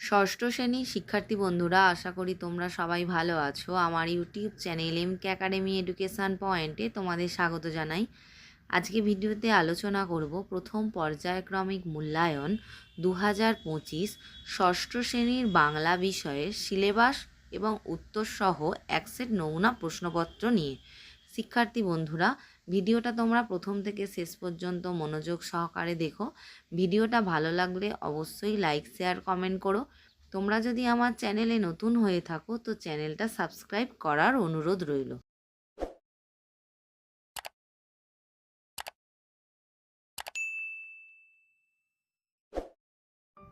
ষষ্ঠ শ্রেণির শিক্ষার্থী বন্ধুরা, আশা করি তোমরা সবাই ভালো আছো। আমার YouTube channel M K academy education পয়েন্টে তোমাদের স্বাগত জানাই। আজকে ভিডিওতে আলোচনা করব প্রথম পর্যায়ক্রমিক মূল্যায়ন দু হাজার পঁচিশ ষষ্ঠ শ্রেণির বাংলা বিষয়ের সিলেবাস এবং উত্তরসহ এক সেট নমুনা প্রশ্নপত্র নিয়ে। শিক্ষার্থী বন্ধুরা ভিডিওটা তোমরা প্রথম থেকে শেষ পর্যন্ত মনোযোগ সহকারে দেখো। ভিডিওটা ভালো লাগলে অবশ্যই লাইক শেয়ার কমেন্ট করো। তোমরা যদি আমার চ্যানেলে নতুন হয়ে থাকো, তো চ্যানেলটা সাবস্ক্রাইব করার অনুরোধ রইল।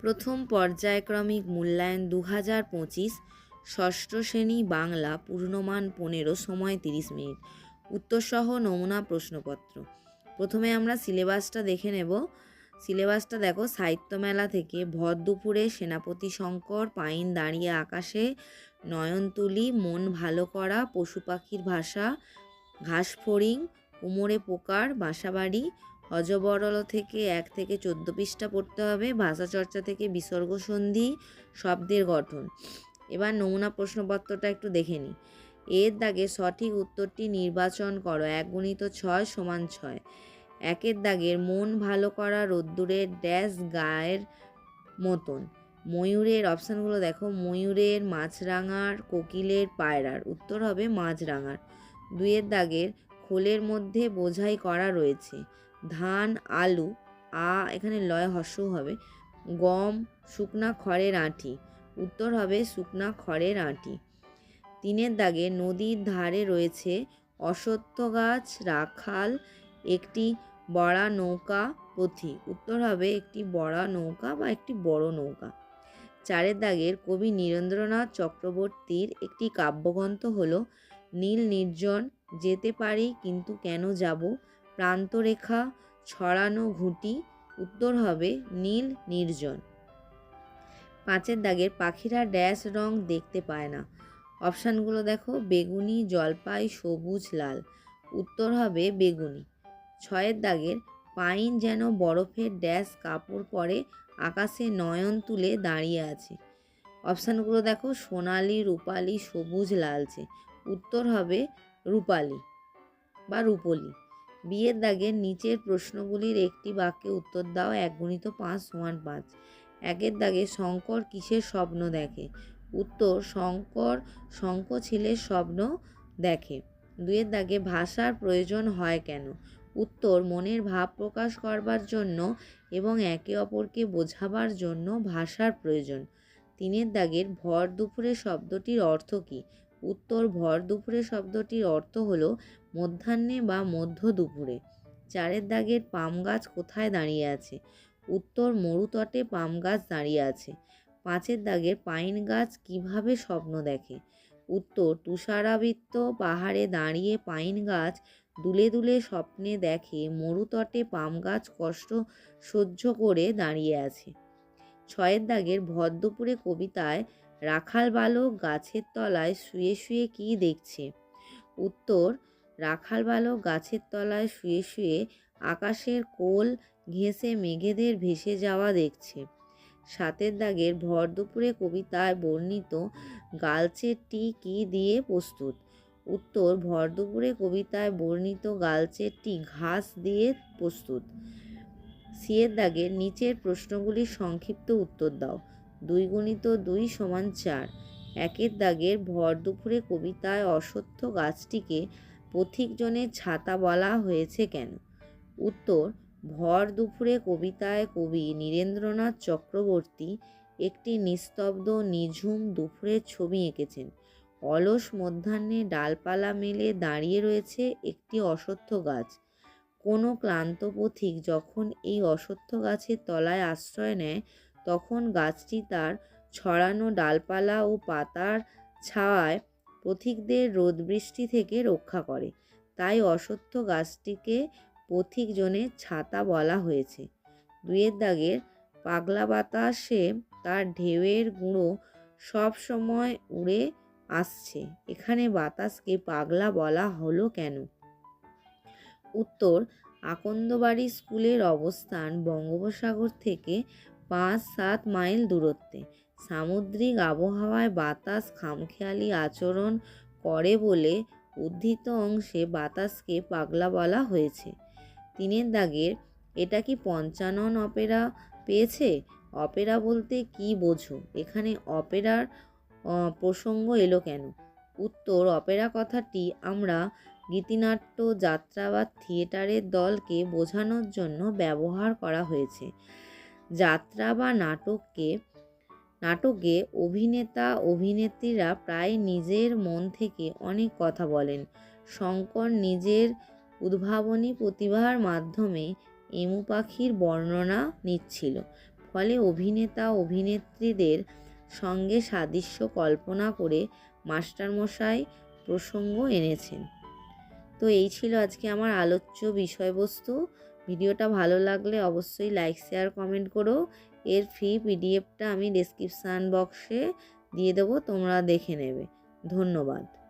প্রথম পর্যায়ক্রমিক মূল্যায়ন দু হাজার পঁচিশ, ষষ্ঠ শ্রেণি বাংলা, পূর্ণমান পনেরো, সময় তিরিশ মিনিট। উত্তরসহ নমুনা প্রশ্নপত্র। প্রথমে আমরা সিলেবাসটা দেখে নেব। সিলেবাসটা দেখো সাহিত্য মেলা থেকে ভর দুপুরে সেনাপতি শঙ্কর, পাইন দাঁড়িয়ে আকাশে, নয়নতুলি, মন ভালো করা, পশু পাখির ভাষা ঘাস ফড়িং কুমোরে পোকার বাসাবাড়ি, হজবরল থেকে এক থেকে চোদ্দ পৃষ্ঠা পড়তে হবে ভাষা চর্চা থেকে বিসর্গ সন্ধি শব্দের গঠন। এবার নমুনা প্রশ্নপত্রটা একটু দেখে নিই। এর দাগে সঠিক উত্তরটি নির্বাচন করো এক গুণিত ছয় সমান ছয়। একের দাগের মন ভালো করা রোদ্দুরের ড্যাশ গায়ের মতন। ময়ূরের অপশানগুলো দেখো, ময়ূরের মাছরাঙার কোকিলের পায়রার, উত্তর হবে মাছরাঙার। দুইয়ের দাগের খোলের মধ্যে বোঝাই করা রয়েছে, ধান, আলু, আ, এখানে লয় হস্য হবে, গম, শুকনা খড়ের আঁটি, উত্তর হবে শুকনা খড়ের আঁটি। তিনের দাগে নদীর ধারে রয়েছে অশ্বত্থ গাছ, রাখাল, একটি বড়া নৌকা, পথি। উত্তর হবে একটি বড়া নৌকা বা একটি বড় নৌকা। চারের দাগের কবি নীরেন্দ্রনাথ চক্রবর্তীর একটি কাব্যগ্রন্থ হল, নীল নির্জন, যেতে পারি কিন্তু কেন যাব? প্রান্তরেখা, ছড়ানো ঘুঁটি। উত্তর হবে, নীল নির্জন। পাঁচের দাগের পাখিরা ড্যাশ রং দেখতে পায় না। অপশানগুলো দেখো, বেগুনি, জলপাই, সবুজ, লাল। উত্তর হবে বেগুনি। ছয়ের দাগের, পাইন যেন বরফের ড্যাশ কাপড় পরে আকাশে নয়ন তুলে দাঁড়িয়ে আছে। অপশানগুলো দেখো, সোনালি, রূপালি, সবুজ, লালচে। উত্তর হবে রূপালি বা রূপলি। বিয়ের দাগের নিচের প্রশ্নগুলির একটি বাক্যে উত্তর দাও এক গুণিত পাঁচ, সমান পাঁচ। একের দাগে শঙ্কর কিসের স্বপ্ন দেখে? উত্তর শঙ্কর শঙ্কছিলের স্বপ্ন দেখে। দুয়ের দাগে ভাষার প্রয়োজন হয় কেন? উত্তর মনের ভাব প্রকাশ করবার জন্য এবং একে অপরকে বোঝাবার জন্য ভাষার প্রয়োজন। তিনের দাগের ভর দুপুরে শব্দটির অর্থ কী? উত্তর ভর দুপুরে শব্দটির অর্থ হল মধ্যাহ্নে বা মধ্য দুপুরে। চারের দাগের পাম গাছ কোথায় দাঁড়িয়ে আছে? উত্তর মরুতটে পাম গাছ দাঁড়িয়ে আছে। পাঁচের দাগের পাইন গাছ কীভাবে স্বপ্ন দেখে? উত্তর, তুষারাবৃত্ত পাহাড়ে দাঁড়িয়ে পাইন গাছ দুলে দুলে স্বপ্নে দেখে, মরুতটে পাম গাছ কষ্ট সহ্য করে দাঁড়িয়ে আছে। ছয়ের দাগের ভদ্রপুরে কবিতায়, রাখাল বালক গাছের তলায় শুয়ে শুয়ে কী দেখছে? উত্তর, রাখাল বালক গাছের তলায় শুয়ে শুয়ে আকাশের কোল ঘেঁষে মেঘেদের ভেসে যাওয়া দেখছে। সাতের দাগের ভর দুপুরে কবিতায় বর্ণিত গালচের টি কী দিয়ে প্রস্তুত? উত্তর, ভর দুপুরে কবিতায় বর্ণিত গালচের টি ঘাস দিয়ে প্রস্তুত। সিয়ের দাগের নিচের প্রশ্নগুলির সংক্ষিপ্ত উত্তর দাও। দুই গুণিত দুই সমান চার। একের দাগের ভর দুপুরে কবিতায় অসত্য গাছটিকে পথিকজনের ছাতা বলা হয়েছে কেন? উত্তর ভর দুপুরে কবিতায় কবি নীরেন্দ্রনাথ চক্রবর্তী একটি নিস্তব্ধ, নিঝুম দুপুরের ছবি এঁকেছেন। অলস মধ্যাহ্নে ডালপালা মেলে দাঁড়িয়ে রয়েছে একটি অসত্য গাছ। কোনো ক্লান্ত পথিক যখন এই অসত্য গাছের তলায় আশ্রয় নেয়, তখন গাছটি তার ছড়ানো ডালপালা ও পাতার ছাওয়ায় পথিকদের রোদ বৃষ্টি থেকে রক্ষা করে। তাই অসত্য গাছটিকে পথিকজনের ছাতা বলা হয়েছে। দুয়ের দাগের পাগলা বাতাসে তার ঢেউয়ের গুঁড়ো সব সময় উড়ে আসছে। এখানে বাতাসকে পাগলা বলা হলো কেন? উত্তর, আকন্দবাড়ি স্কুলের অবস্থান বঙ্গোপসাগর থেকে পাঁচ সাত মাইল দূরত্বে। সামুদ্রিক আবহাওয়ায় বাতাস খামখেয়ালি আচরণ করে বলে উদ্ধৃত অংশে বাতাসকে পাগলা বলা হয়েছে। তিনের দাগের, এটা কি পঞ্চানন অপেরা পেয়েছে? অপেরা বলতে কি বোঝো? এখানে অপেরার প্রসঙ্গ এলো কেন? উত্তর, অপেরা কথাটি আমরা গীতিনাট্য, যাত্রা বা থিয়েটারের দলকে বোঝানোর জন্য ব্যবহার করা হয়েছে। যাত্রা বা নাটককে, নাটকে অভিনেতা, অভিনেত্রীরা প্রায় নিজের মন থেকে অনেক কথা বলেন। শঙ্কর নিজের উদ্ভাবনী প্রতিভার মাধ্যমে এমু পাখির বর্ণনা নিচ্ছিল। ফলে অভিনেতা, অভিনেত্রীদের সঙ্গে সাদৃশ্য কল্পনা করে মাস্টারমশাই প্রসঙ্গ এনেছেন। তো এই ছিল আজকে আমার আলোচ্য বিষয়বস্তু। ভিডিওটা ভালো লাগলে অবশ্যই লাইক, শেয়ার, কমেন্ট করো। এর ফ্রি পিডিএফটা আমি ডেসক্রিপশান বক্সে দিয়ে দেবো, তোমরা দেখে নেবে। ধন্যবাদ।